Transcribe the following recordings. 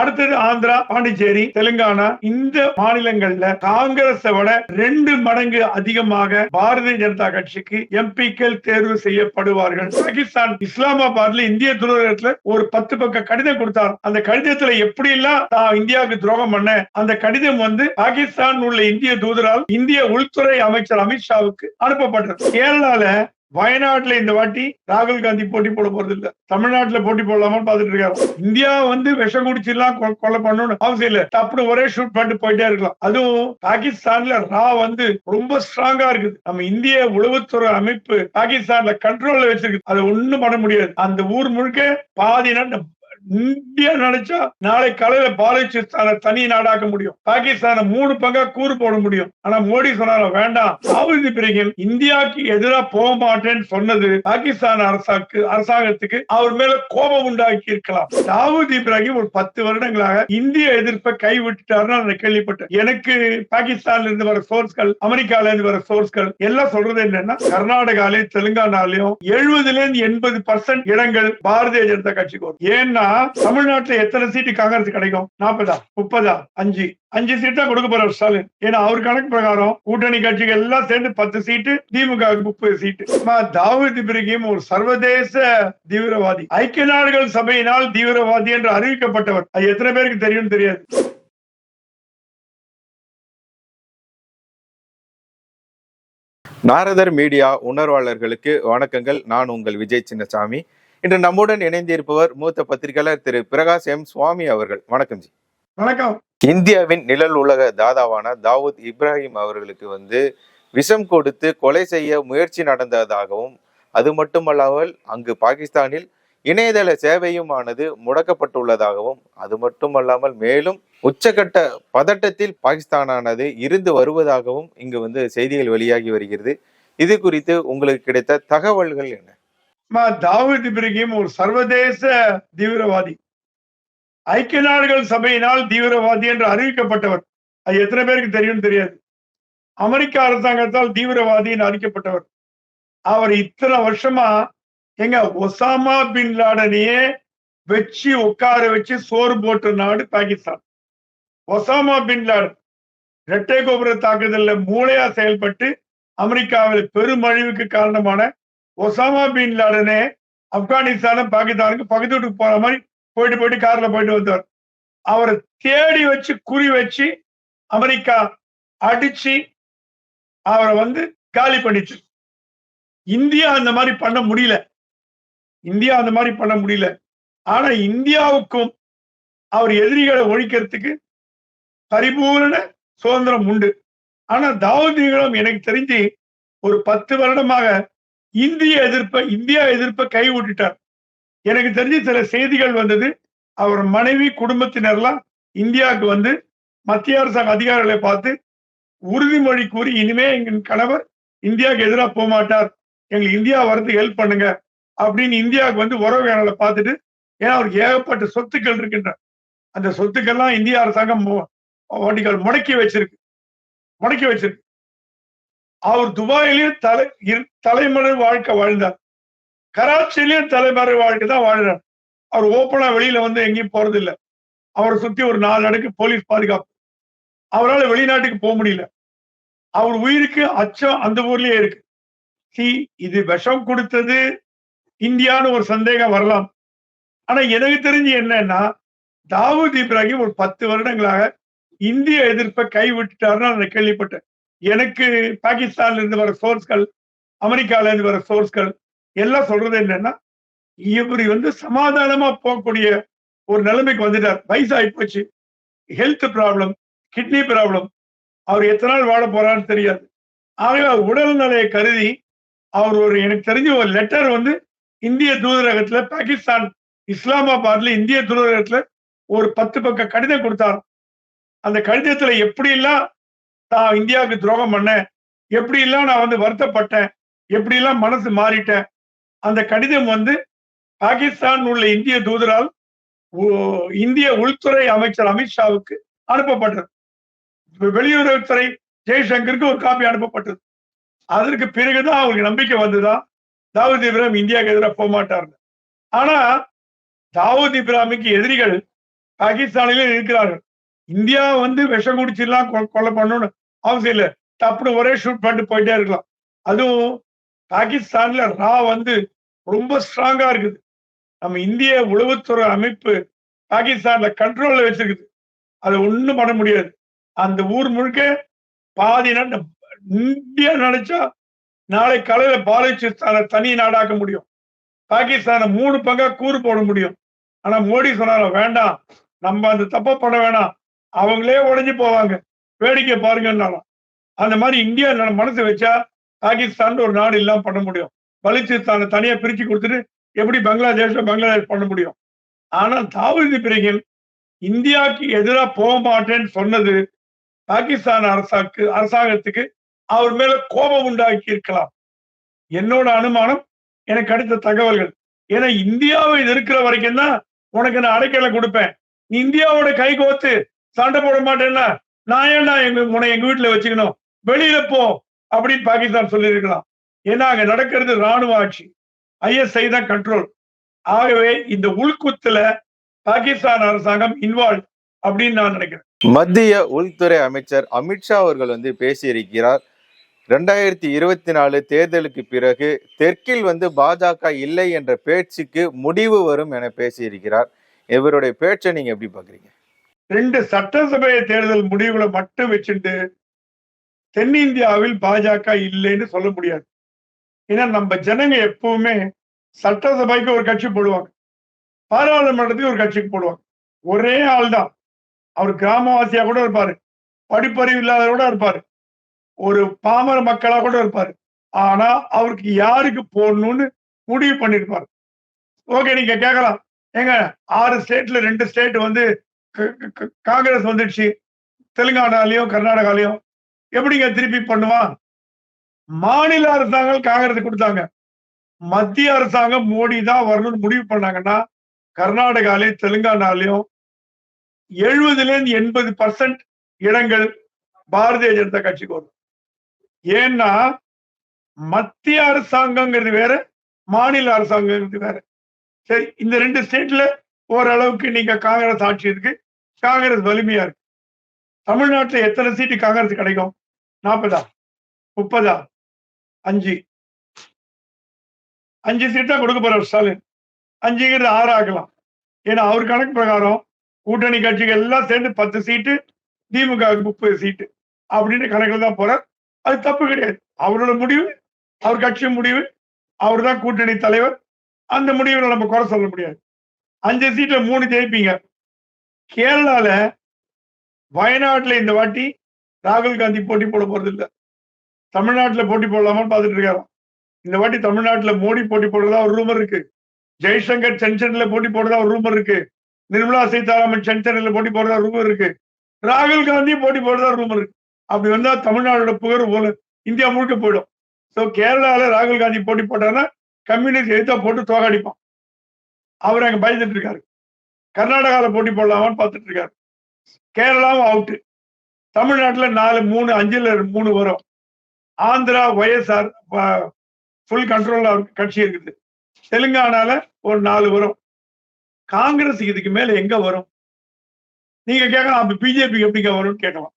அடுத்தது ஆந்திரா பாண்டிச்சேரி தெலுங்கானா. இந்த மாநிலங்கள்ல காங்கிரஸை விட ரெண்டு மடங்கு அதிகமாக பாரதிய ஜனதா கட்சிக்கு எம்பிக்கள் தேர்வு செய்யப்படுவார்கள். பாகிஸ்தான் இஸ்லாமாபாத்ல இந்திய தூதரகத்துல ஒரு பத்து பக்க கடிதம் கொடுத்தார். அந்த கடிதத்துல எப்படி எல்லாம் நான் இந்தியாவுக்கு துரோகம் பண்ண அந்த கடிதம் வந்து பாகிஸ்தான் உள்ள இந்திய தூதரால் இந்திய உள்துறை அமைச்சர் அமித்ஷாவுக்கு அனுப்பப்பட்டது. கேரளால வயநாட்டுல இந்த வாட்டி ராகுல் காந்தி போட்டி போட போறது இல்ல. தமிழ்நாட்டுல போட்டி போடலாமான்னு பாத்துட்டு இருக்காரு. இந்தியா வந்து விஷம் குடிச்சிடலாம் கொ- கொலை பண்ணணும்னு அவசியம் இல்ல. டப்புனு ஒரே ஷூட் பண்ணிட்டு போயிட்டே இருக்கலாம். அதுவும் பாகிஸ்தான்ல ரா வந்து ரொம்ப ஸ்ட்ராங்கா இருக்குது. நம்ம இந்திய உளவுத்துறை அமைப்பு பாகிஸ்தான்ல கண்ட்ரோல்ல வச்சிருக்கு. அதை ஒண்ணும் பண்ண முடியாது. அந்த ஊர் முழுக்க பாதி நாட்டு இந்தியா நினைச்சா நாளை காலையில பாலச்சிஸ்தான தனி நாடாக்க முடியும். பாகிஸ்தான மூணு பங்கா கூறு போட முடியும். ஆனா மோடி சொன்னால வேண்டாம் சாவுதி பிறகு இந்தியாவுக்கு எதிராக போக மாட்டேன்னு சொன்னது பாகிஸ்தான் அரசாக்கு அரசாங்கத்துக்கு அவர் மேல கோபம் உண்டாக்கி இருக்கலாம். தாவூத் இப்ராஹிம் ஒரு பத்து வருடங்களாக இந்திய எதிர்ப்பை கைவிட்டுட்டாருன்னு நான் கேள்விப்பட்டேன். எனக்கு பாகிஸ்தான்ல இருந்து வர சோர்ஸ்கள் அமெரிக்கால இருந்து வர சோர்ஸ்கள் எல்லாம் சொல்றது என்னன்னா கர்நாடகாலையும் தெலுங்கானாலையும் எழுபதுல இருந்து எண்பது பர்சன்ட் இடங்கள் பாரதிய ஜனதா கட்சிக்கு வரும். ஏன்னா தமிழ்நாட்டுல எத்தனை சீட்டு காங்கிரஸ் கிடைக்கும்? நாற்பதா முப்பதா? அஞ்சு. அஞ்சு சீட் தான் கொடுக்க போறார் ஸ்டாலின். ஏன்னா அவர் கணக்கு பிரகாரம் கூட்டணி கட்சிகள் எல்லாம் சேர்ந்து பத்து சீட்டு திமுக முப்பது சீட்டு. தாவூதி தாவூத் இப்ராஹிம் ஒரு சர்வதேச தீவிரவாதி. ஐக்கிய நாடுகள் சபையினால் தீவிரவாதி என்று அறிவிக்கப்பட்டவர். அது எத்தனை பேருக்கு தெரியும் தெரியாது. நாரதர் மீடியா உணர்வாளர்களுக்கு வணக்கங்கள். நான் உங்கள் விஜய் சின்னசாமி. இன்று நம்முடன் இணைந்திருப்பவர் மூத்த பத்திரிகையாளர் திரு பிரகாஷ் எம் சுவாமி அவர்கள். வணக்கம் ஜி. வணக்கம். இந்தியாவின் நிழல் உலக தாதாவான தாவூத் இப்ராஹிம் அவர்களுக்கு வந்து விஷம் கொடுத்து கொலை செய்ய முயற்சி நடந்ததாகவும் அது மட்டுமல்லாமல் அங்கு பாகிஸ்தானில் இணையதள சேவையுமானது முடக்கப்பட்டுள்ளதாகவும் அது மட்டுமல்லாமல் மேலும் உச்சகட்ட பதட்டத்தில் பாகிஸ்தானானது இருந்து வருவதாகவும் இங்கு வந்து செய்திகள் வெளியாகி வருகிறது. இது குறித்து உங்களுக்கு கிடைத்த தகவல்கள் என்ன? தாவூத் இப்ராஹிம் ஒரு சர்வதேச தீவிரவாதி. ஐக்கிய நாடுகள் சபையினால் தீவிரவாதி என்று அறிவிக்கப்பட்டவர். அது எத்தனை பேருக்கு தெரியும் தெரியாது. அமெரிக்க அரசாங்கத்தால் தீவிரவாதி என்று அறிவிக்கப்பட்டவர் அவர் இத்தனை வருஷமா எங்க ஒசாமா பின் லாடனையே வச்சு உட்கார வச்சு சோறு போட்ட நாடு பாகிஸ்தான். ஒசாமா பின் லாடன் இரட்டை கோபுர தாக்குதல்ல மூளையா செயல்பட்டு அமெரிக்காவில் பெருமழிவுக்கு காரணமான ஒசாமா பின் லாடனே ஆப்கானிஸ்தான பாகிஸ்தானுக்கு பகுதி வீட்டுக்கு போற மாதிரி போயிட்டு போயிட்டு கார்ல போயிட்டு வந்தார். அவரை தேடி வச்சு குறி வச்சு அமெரிக்கா அடிச்சு அவரை வந்து காலி பண்ணிச்சு. இந்தியா அந்த மாதிரி பண்ண முடியல. இந்தியா அந்த மாதிரி பண்ண முடியல. ஆனா இந்தியாவுக்கும் அவர் எதிரிகளை ஒழிக்கிறதுக்கு பரிபூரண சுதந்திரம் உண்டு. ஆனா தாவூதிகளும் எனக்கு தெரிஞ்சு ஒரு பத்து வருடமாக இந்திய எதிர்ப்பை இந்தியா எதிர்ப்பை கை விட்டுட்டார் எனக்கு தெரிஞ்சு சில செய்திகள் வந்தது அவர் மனைவி குடும்பத்தினர்லாம் இந்தியாவுக்கு வந்து மத்திய அரசாங்க அதிகாரிகளை பார்த்து உறுதிமொழி கூறி இனிமே எங்கள் கணவர் இந்தியாவுக்கு எதிராக போக மாட்டார். எங்களுக்கு இந்தியா வரதுக்கு ஹெல்ப் பண்ணுங்க. அப்படின்னு இந்தியாவுக்கு வந்து உறவுகளை பார்த்துட்டு ஏன்னா அவருக்கு ஏகப்பட்ட சொத்துக்கள் இருக்கின்றன. அந்த சொத்துக்கள்லாம் இந்திய அரசாங்கம் வாட்டிகள் முடக்கி வச்சிருக்கு. முடக்கி வச்சிருக்கு. அவர் துபாயிலையும் தலை இரு- தலைமறை வாழ்க்கை வாழ்ந்தார். கராச்சியிலயும் தலைமறை வாழ்க்கை தான் வாழ்றார் அவர் ஓப்பனா வெளியில வந்து எங்கேயும் போறதில்லை. அவரை சுத்தி ஒரு நாலு அடுக்கு போலீஸ் பாதுகாப்பு. அவரால் வெளிநாட்டுக்கு போக முடியல. அவர் உயிருக்கு அச்சம் அந்த ஊர்லயே இருக்கு. சி இது விஷம் கொடுத்தது. இந்தியான்னு ஒரு சந்தேகம் வரலாம். ஆனா எனக்கு தெரிஞ்சு என்னன்னா தாவூத் இப்ராஹிம் ஒரு பத்து வருடங்களாக இந்திய எதிர்ப்பை கைவிட்டுட்டாருன்னு நான் கேள்விப்பட்டேன். எனக்கு பாகிஸ்தான்ல இருந்து வர சோர்ஸ்கள் அமெரிக்கால இருந்து வர சோர்ஸ்கள் எல்லாம் சொல்றது என்னன்னா இவர் வந்து சமாதானமா போகக்கூடிய ஒரு நிலைமைக்கு வந்துட்டார். வயசாகி போச்சு. ஹெல்த் ப்ராப்ளம் கிட்னி ப்ராப்ளம் அவர் எத்தனை நாள் வாழ போறான்னு தெரியாது. ஆகவே அவர் உடல்நிலையை கருதி அவர் ஒரு எனக்கு தெரிஞ்ச ஒரு லெட்டர் வந்து இந்திய தூதரகத்துல பாகிஸ்தான் இஸ்லாமாபாத்ல இந்திய தூதரகத்துல ஒரு பத்து பக்க கடிதம் கொடுத்தார் அந்த கடிதத்துல எப்படி எல்லாம் நான் இந்தியாவுக்கு துரோகம் பண்ணேன். எப்படி எல்லாம் நான் வந்து வருத்தப்பட்டேன் எப்படி எல்லாம் மனசு மாறிட்டேன் அந்த கடிதம் வந்து பாகிஸ்தான் உள்ள இந்திய தூதரால் ஓ- இந்திய உள்துறை அமைச்சர் அமித்ஷாவுக்கு அனுப்பப்பட்டது. வெளியுறவுத்துறை ஜெய்சங்கருக்கு ஒரு காப்பி அனுப்பப்பட்டது. அதற்கு பிறகுதான் அவங்களுக்கு நம்பிக்கை வந்துதான் தாவூத் இப்ராஹிம் இந்தியாவுக்கு எதிராக போக மாட்டார்னு ஆனா தாவூத் இப்ராஹிமுக்கு எதிரிகள் பாகிஸ்தானிலும் இருக்கிறார்கள். இந்தியா வந்து விஷம் குடிச்சிடலாம் கொ- கொலை பண்ணணும்னு அவசியம் இல்லை. டப்புனு ஒரே ஷூட் பண்ணிட்டு போயிட்டே இருக்கலாம். அதுவும் பாகிஸ்தான்ல ரா வந்து ரொம்ப ஸ்ட்ராங்கா இருக்குது. நம்ம இந்திய உளவுத்துறை அமைப்பு பாகிஸ்தான்ல கண்ட்ரோல்ல வச்சிருக்குது. அதை ஒன்றும் பண்ண முடியாது. அந்த ஊர் முழுக்க பாதி இந்தியா நினைச்சா நாளை காலையில பாலச்சிஸ்தானை தனி நாடாக்க முடியும். பாகிஸ்தானை மூணு பங்கா கூறு போட முடியும். ஆனா மோடி சொன்னார வேண்டாம். நம்ம அந்த தப்ப பண்ண வேணாம். அவங்களே உடஞ்சி போவாங்க. வேடிக்கை பாருங்கன்னாலும். அந்த மாதிரி இந்தியா ந- மனசு வச்சா பாகிஸ்தான் ஒரு நாடு இல்லாம பண்ண முடியும். பலிச்சிஸ்தானை தனியா பிரிச்சு கொடுத்துட்டு எப்படி பங்களாதேஷ பங்களாதேஷ் பண்ண முடியும்? ஆனால் தாவூதி இப்ராஹிம் இந்தியாவுக்கு எதிராக போக மாட்டேன்னு சொன்னது பாகிஸ்தான் அரசாக்கு அரசாங்கத்துக்கு அவர் மேல கோபம் உண்டாக்கி இருக்கலாம். என்னோட அனுமானம் எனக்கு கிடைத்த தகவல்கள். ஏன்னா இந்தியாவை இது இருக்கிற வரைக்கும் தான் உனக்கு நான் அடைக்கலை கொடுப்பேன். நீ இந்தியாவோட கை கோத்து சண்டை போட மாட்டேன்னா நான் ஏன்டா எங்க உன்னை எங்க வீட்டுல வச்சுக்கணும்? வெளியில போ அப்படின்னு பாகிஸ்தான் சொல்லியிருக்கலாம். ஏன்னா அங்க நடக்கிறது ராணுவ ஆட்சி. ஐஎஸ்ஐ தான் கண்ட்ரோல் ஆகவே இந்த உள்குத்துல பாகிஸ்தான் அரசாங்கம் இன்வால்வ் அப்படின்னு நான் நினைக்கிறேன். மத்திய உள்துறை அமைச்சர் அமித்ஷா அவர்கள் வந்து பேசியிருக்கிறார். ரெண்டாயிரத்தி இருபத்தி நாலு தேர்தலுக்கு பிறகு தெற்கில் வந்து பாஜக இல்லை என்ற பேச்சுக்கு முடிவு வரும் என பேசியிருக்கிறார். இவருடைய பேச்சை நீங்க எப்படி பாக்குறீங்க ரெண்டு சட்டசபை தேர்தல் முடிவுகளை மட்டும் வச்சுட்டு தென்னிந்தியாவில் பாஜக இல்லைன்னு சொல்ல முடியாது. ஏன்னா நம்ம ஜனங்க எப்பவுமே சட்டசபைக்கு ஒரு கட்சி போடுவாங்க. பாராளுமன்றத்துக்கு ஒரு கட்சிக்கு போடுவாங்க. ஒரே ஆள் தான் அவர் கிராமவாசியா கூட இருப்பாரு. படிப்பறிவு இல்லாத கூட இருப்பாரு. ஒரு பாமர மக்களா கூட இருப்பாரு. ஆனா அவருக்கு யாருக்கு போடணும்னு முடிவு பண்ணிருப்பாரு. ஓகே நீங்க கேட்கலாம். ஏங்க ஆறு ஸ்டேட்ல ரெண்டு ஸ்டேட் வந்து காங்கிரஸ் வந்துடுச்சு. தெலுங்கானாலையும் கர்நாடகாலையும் எப்படிங்க திருப்பி பண்ணுவான் மாநில அரசாங்கம் காங்கிரஸ் கொடுத்தாங்க. மத்திய அரசாங்கம் மோடி தான் வரணும்னு முடிவு பண்ணாங்கன்னா கர்நாடகாலையும் தெலுங்கானாலையும் எழுபதுல இருந்து எண்பது பர்சன்ட் இடங்கள் பாரதிய ஜனதா கட்சிக்கு வரும். ஏன்னா மத்திய அரசாங்கங்கிறது வேற மாநில அரசாங்கங்கிறது வேற. சரி இந்த ரெண்டு ஸ்டேட்ல ஓரளவுக்கு நீங்க காங்கிரஸ் ஆட்சி இருக்கு காங்கிரஸ் வலிமையா இருக்கு. தமிழ்நாட்டுல எத்தனை சீட்டு காங்கிரஸ் கிடைக்கும்? நாற்பதா முப்பதா? அஞ்சு? அஞ்சு சீட்டா கொடுக்க போறார் ஸ்டாலின். அஞ்சுங்கிறது ஆறு ஆக்கலாம் ஏன்னா அவர் கணக்கு பிரகாரம் கூட்டணி கட்சிகள் எல்லாம் சேர்ந்து பத்து சீட்டு திமுக முப்பது சீட்டு அப்படின்னு கணக்கில் தான் போறார். அது தப்பு கிடையாது. அவரோட முடிவு அவர் கட்சி முடிவு. அவர் தான் கூட்டணி தலைவர். அந்த முடிவில் நம்ம குறை சொல்ல முடியாது. அஞ்சு சீட்ல மூணு ஜெயிப்பீங்க. கேரளால வயநாட்டுல இந்த வாட்டி ராகுல் காந்தி போட்டி போட போறது இல்லை. தமிழ்நாட்டுல போட்டி போடலாமான்னு பார்த்துட்டு இருக்காரு இந்த வாட்டி தமிழ்நாட்டுல மோடி போட்டி போடுறதா ஒரு ரூமர் இருக்கு. ஜெய்சங்கர் சென்சன்ல போட்டி போடுறதா ஒரு ரூமர் இருக்கு. நிர்மலா சீதாராமன் சென்சன்ல போட்டி போடுறதா ரூமர் இருக்கு. ராகுல் காந்தி போட்டி போடுறதா ரூமர் இருக்கு. அப்படி வந்தா தமிழ்நாடோட புகழ் போல இந்தியா முழுக்க போயிடும். ஸோ கேரளாவில் ராகுல் காந்தி போட்டி போட்டாங்கன்னா கம்யூனிஸ்ட் எழுத்தா போட்டு தோகடிப்பான். அவர் அங்க பயந்துட்டு இருக்காரு கர்நாடகாவில் போட்டி போடலாமான்னு பார்த்துட்டு இருக்காரு கேரளாவும் அவுட்டு தமிழ்நாட்டில் நாலு மூணு அஞ்சுல மூணு வரும். ஆந்திரா ஒய்எஸ்ஆர் ஃபுல் கண்ட்ரோல் கட்சி இருக்குது. தெலுங்கானால ஒரு நாலு வரும். காங்கிரஸ் இதுக்கு மேல எங்க வரும்? நீங்க கேட்கலாம். அப்ப பிஜேபி எப்படிங்க வரும்னு கேட்கலாம்.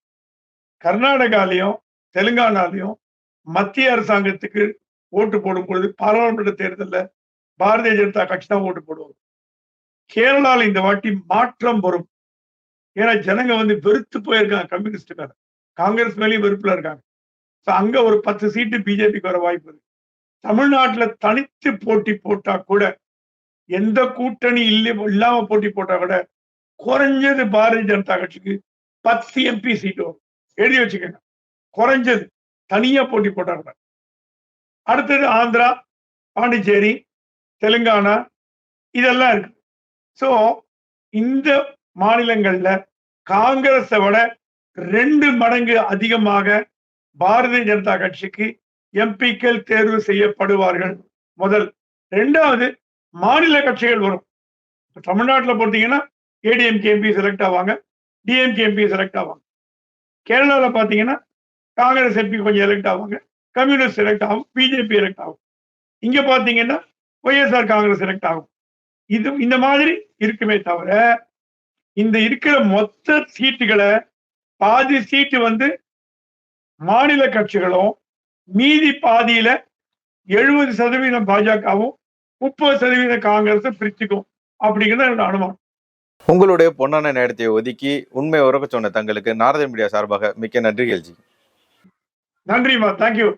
கர்நாடகாலையும் தெலுங்கானாலையும் மத்திய அரசாங்கத்துக்கு ஓட்டு போடும் பொழுது பாராளுமன்ற தேர்தலில் பாரதிய ஜனதா கட்சி தான் ஓட்டு போடுவோம் கேரளால இந்த வாட்டி மாற்றம் வரும். ஏன்னா ஜனங்க வந்து வெறுத்து போயிருக்காங்க கம்யூனிஸ்ட் மேல காங்கிரஸ் மேலேயும் வெறுப்புல இருக்காங்க. ஸோ அங்க ஒரு பத்து சீட்டு பிஜேபிக்கு வர வாய்ப்பு இருக்கு. தமிழ்நாட்டுல தனித்து போட்டி போட்டா கூட எந்த கூட்டணி இல்லை இல்லாம போட்டி போட்டா கூட குறைஞ்சது பாரதிய ஜனதா கட்சிக்கு பத்து எம்பி சீட்டு வரும். எழுதி வச்சுக்கோங்க. குறைஞ்சது. தனியா போட்டி போட்டா கூட. அடுத்தது ஆந்திரா பாண்டிச்சேரி தெலுங்கானா இதெல்லாம் இருக்கு. ஸோ இந்த மாநிலங்கள்ல காங்கிரஸை விட ரெண்டு மடங்கு அதிகமாக பாரதிய ஜனதா கட்சிக்கு எம்பிக்கள் தேர்வு செய்யப்படுவார்கள். முதல். ரெண்டாவது மாநில கட்சிகள் வரும். இப்போ தமிழ்நாட்டில் பார்த்தீங்கன்னா ஏடிஎம்கே எம்பி செலக்ட் ஆவாங்க டிஎம்கே எம்பி செலக்ட் ஆவாங்க. கேரளாவில் பார்த்தீங்கன்னா காங்கிரஸ் எம்பி கொஞ்சம் எலெக்ட் ஆவாங்க கம்யூனிஸ்ட் செலக்ட் ஆகும் பிஜேபி எலெக்ட் ஆகும். இங்கே பார்த்தீங்கன்னா ஒய்எஸ்ஆர் காங்கிரஸ் எலெக்ட் ஆகும். இது இந்த மாதிரி இருக்குமே தவிர இந்த இருக்கிற மொத்த சீட்டுகளை பாதி சீட்டு வந்து மாநில கட்சிகளும் மீதி பாதியில எழுபது சதவீதம் பாஜகவும் முப்பது சதவீதம் காங்கிரஸ் பிரிச்சுக்கும் அப்படிங்கிறது என்னோட அனுமானம். உங்களுடைய பொன்னான நேரத்தை ஒதுக்கி உண்மை உறக்க சொன்ன தங்களுக்கு நாரத மீடியா சார்பாக மிக்க நன்றி எல்ஜி. நன்றிம்மா. தேங்க்யூ